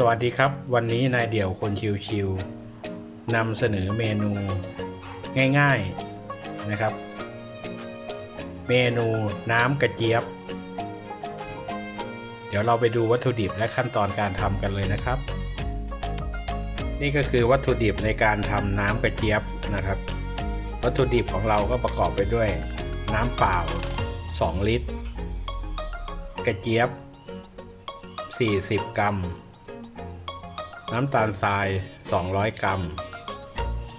สวัสดีครับ วันนี้นายเดี่ยวคนชิวๆนำเสนอเมนูง่ายๆนะครับ เมนูน้ำกระเจี๊ยบ เดี๋ยวเราไปดูวัตถุดิบและขั้นตอนการทำกันเลยนะครับ นี่ก็คือวัตถุดิบในการทำน้ำกระเจี๊ยบนะครับ วัตถุดิบของเราก็ประกอบไปด้วย น้ำเปล่า 2 ลิตร กระเจี๊ยบ 40 กรัม น้ำตาลทราย 200 กรัม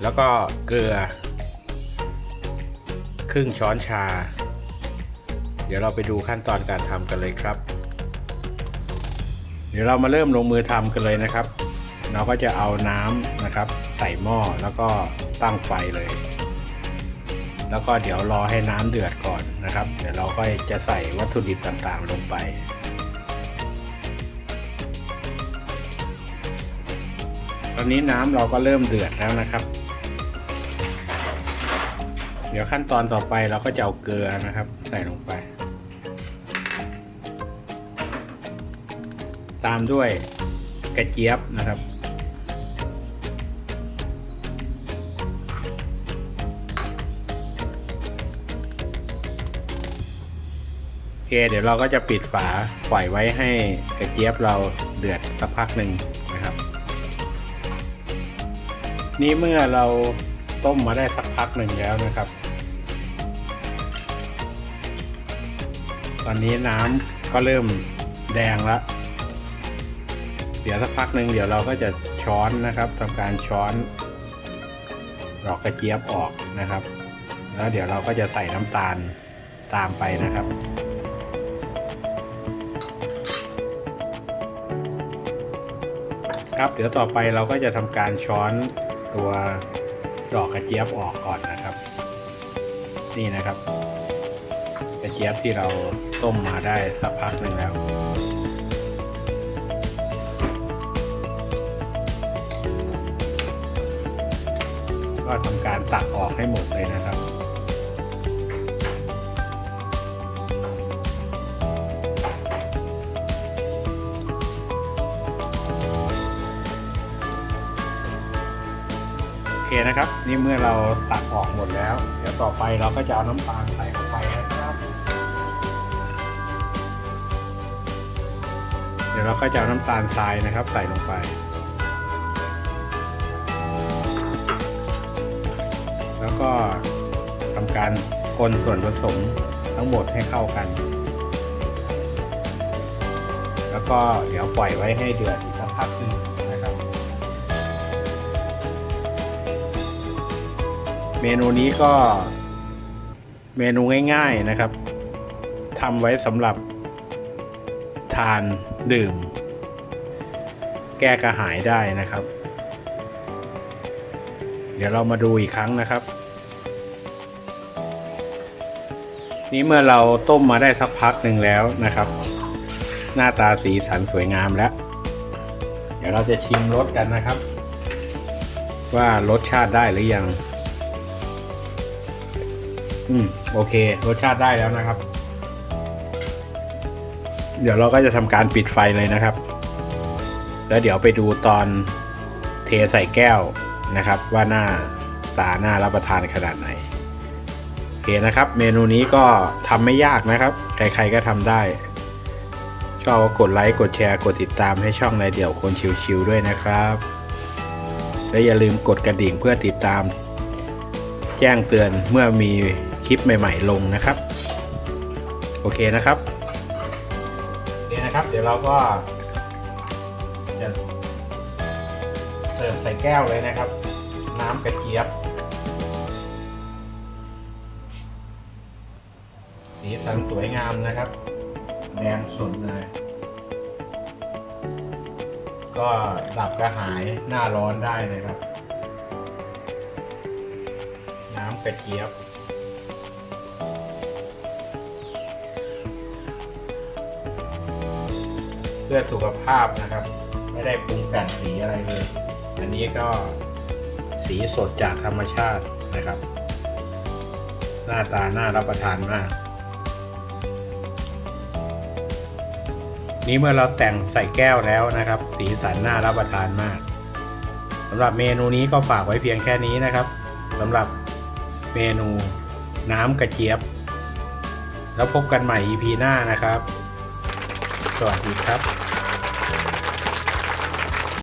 แล้วก็เกลือ ครึ่งช้อนชา เดี๋ยวเราไปดูขั้นตอนการทำกันเลยครับ เดี๋ยวเรามาเริ่มลงมือทำกันเลยนะครับ เราก็จะเอาน้ำนะครับ ใส่หม้อแล้วก็ตั้งไฟเลย แล้วก็เดี๋ยวรอให้น้ำเดือดก่อนนะครับ เดี๋ยวเราก็จะใส่วัตถุดิบต่างๆลงไป อนนี้น้ำเราก็เริ่มเดือดแล้วนะครับ เดี๋ยวขั้นตอนต่อไปเราก็จะเอาเกลือนะครับ ใส่ลงไป ตามด้วยกระเจี๊ยบนะครับโอเคเดี๋ยวเราก็จะปิดฝาปล่อยไว้ให้กระเจี๊ยบเราเดือดสักพักหนึ่งนะครับ นี่เมื่อเราต้มมาได้สักพักหนึ่งแล้วนะครับ ตอนนี้น้ำก็เริ่มแดงแล้วเดี๋ยวสักพักหนึ่งเดี๋ยวเราก็จะช้อนนะครับทำการช้อนดอกกระเจี๊ยบออกนะครับ แล้วเดี๋ยวเราก็จะใส่น้ำตาลตามไปนะครับครับเดี๋ยวต่อไปเราก็จะทำการช้อน ตัวดอกกระเจี๊ยบออกก่อนนะครับ นี่นะครับ กระเจี๊ยบที่เราต้มมาได้สักพักหนึ่งแล้วก็ทำการตักออกให้หมดเลยนะครับ เคนะครับ นี่เมื่อเราตักออกหมดแล้ว เดี๋ยวต่อไปเราก็จะเอาน้ำตาลใส่ลงไปนะครับ เดี๋ยวเราก็จะเอาน้ำตาลทรายนะครับ ใส่ลงไป แล้วก็ทำการคนส่วนผสมทั้งหมดให้เข้ากัน แล้วก็เดี๋ยวปล่อยไว้ให้เดือดอีกสักพักหนึง เมนูนี้ก็เมนูง่ายๆนะครับทำไว้สำหรับทานดื่ม แก้กระหายได้นะครับ เดี๋ยวเรามาดูอีกครั้งนะครับ นี่เมื่อเราต้มมาได้สักพักหนึ่งแล้วนะครับ หน้าตาสีสันสวยงามแล้ว เดี๋ยวเราจะชิมรสกันนะครับ ว่ารสชาติได้หรือยัง อืมโอเค รสชาติได้แล้วนะครับ เดี๋ยวเราก็จะทำการปิดไฟเลยนะครับ แล้วเดี๋ยวไปดูตอนเทใส่แก้วนะครับ ว่าหน้าตาหน้ารับประทานขนาดไหนโอเคนะครับ เมนูนี้ก็ทำไม่ยากนะครับ ใครๆก็ทำได้ชอบก็กดไลค์ กดแชร์ กดติดตามให้ช่องในเดี่ยวคนชิวๆด้วยนะครับ และอย่าลืมกดกระดิ่งเพื่อติดตาม แจ้งเตือนเมื่อมี คลิปใหม่ ๆ ลงนะครับ โอเคนะครับนี่นะครับ เดี๋ยวเราก็จะเสิร์ฟใส่แก้วเลยนะครับ น้ำกระเจี๊ยบสีสันสวยงามนะครับแดงสดเลย ก็ดับกระหายหน้าร้อนได้นะครับ น้ำกระเจี๊ยบ พื่อสุขภาพนะครับ ไม่ได้ปรุงแต่งสีอะไรเลย อันนี้ก็สีสดจากธรรมชาตินะครับ หน้าตาน่ารับประทานมาก นี้เมื่อเราแต่งใส่แก้วแล้วนะครับ สีสันน่ารับประทานมากสำหรับเมนูนี้ก็ฝากไว้เพียงแค่นี้นะครับสำหรับเมนูน้ำกระเจี๊ยบ แล้วพบกันใหม่ EP หน้านะครับ สวัสดีครับ